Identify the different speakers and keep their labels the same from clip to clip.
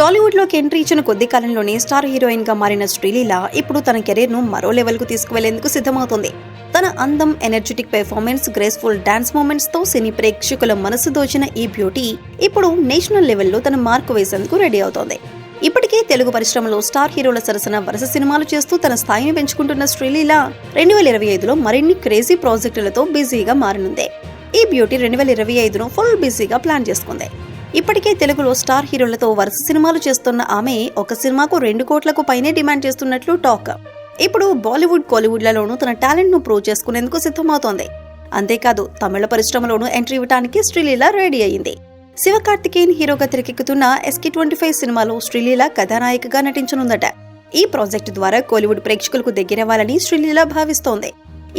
Speaker 1: టాలీవుడ్లోకి entry ఇచ్చిన కొద్ది కాలంలోనే స్టార్ హీరోయిన్గా మారిన శ్రీలీల ఇప్పుడు తన కెరీర్ను మరో లెవెల్కు తీసుకువెళ్ళేందుకు సిద్ధమవుతుంది. తన అందం ఎనర్జెటిక్ పెర్ఫార్మెన్స్ గ్రేస్ఫుల్ డాన్స్ మూమెంట్స్తో సినీ ప్రేక్షకుల మనసు దోచిన ఈ బ్యూటీ ఇప్పుడు నేషనల్ లెవెల్లో తన మార్కు వేసేందుకు రెడీ అవుతోంది. ఇప్పటికే తెలుగు పరిశ్రమలో స్టార్ హీరోల సరసన వరుస సినిమాలు చేస్తూ తన స్థాయిని పెంచుకుంటున్న శ్రీలీల రెండు వేల ఇరవై ఐదులో మరిన్ని క్రేజీ ప్రాజెక్టులతో బిజీగా మారనుంది. ఈ బ్యూటీ రెండు వేల ఇరవై ఐదును ఫుల్ బిజీగా ప్లాన్ చేసుకుంది. ఇప్పటికే తెలుగులో స్టార్ హీరోలతో వరుస సినిమాలు చేస్తున్న ఆమె ఒక సినిమాకు రెండు కోట్లకు పైనే డిమాండ్ చేస్తున్నట్లు టాక్. ఇప్పుడు బాలీవుడ్ కోలీవుడ్లలోనూ తన టాలెంట్ను ప్రూవ్ చేసుకునేందుకు సిద్ధమవుతోంది. అంతేకాదు తమిళ పరిశ్రమలోనూ ఎంట్రీ ఇవ్వడానికి శ్రీలీల రెడీ అయింది శివకార్తికేయన్ హీరోగా తెరకెక్కుతున్న ఎస్కే ట్వంటీ ఫైవ్ సినిమాలో శ్రీలీల కథానాయికగా నటించనుందట. ఈ ప్రాజెక్టు ద్వారా కోలీవుడ్ ప్రేక్షకులకు దగ్గరవ్వాలని శ్రీలీల భావిస్తోంది.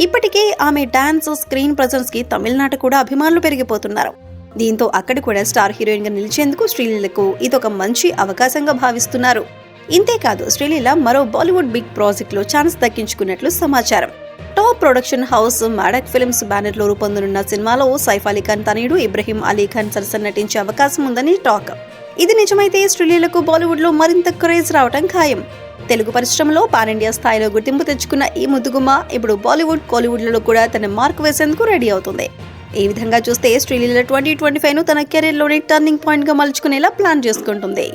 Speaker 1: ఇప్పటికే ఆమె డాన్స్ స్క్రీన్ ప్రజెన్స్కి తమిళనాట కూడా అభిమానులు పెరిగిపోతున్నారు. దీంతో అక్కడ కూడా స్టార్ హీరోయిన్గా నిలిచేందుకు శ్రీలీలకు ఇదొక మంచి అవకాశంగా భావిస్తున్నారు. ఇంతేకాదు శ్రీలీల మరో బాలీవుడ్ బిగ్ ప్రాజెక్ట్లో ఛాన్స్ దక్కించుకున్నట్లు సమాచారం. Top production house Maddock films బ్యానర్లో రూపొందనున్న సినిమాలో సైఫ్ అలీ ఖాన్ తనయుడు ఇబ్రహీం అలీ ఖాన్ సరసన నటించే అవకాశం ఉందని టాక్. ఇది నిజమైతే శ్రీలీలకు బాలీవుడ్లో మరింత క్రేజ్ రావటం ఖాయం. తెలుగు పరిశ్రమలో పాన్ ఇండియా స్థాయిలో గుర్తింపు తెచ్చుకున్న ఈ ముద్దుగుమ్మ ఇప్పుడు బాలీవుడ్ కోలీవుడ్లలో కూడా తన మార్క్ వేసేందుకు రెడీ అవుతుంది. ఈ విధంగా చూస్తే శ్రీలీల ట్వంటీ ట్వంటీ ఫైవ్ను తన కెరీర్లోని టర్నింగ్ పాయింట్గా మలుచుకునేలా ప్లాన్ చేసుకుంటుంది.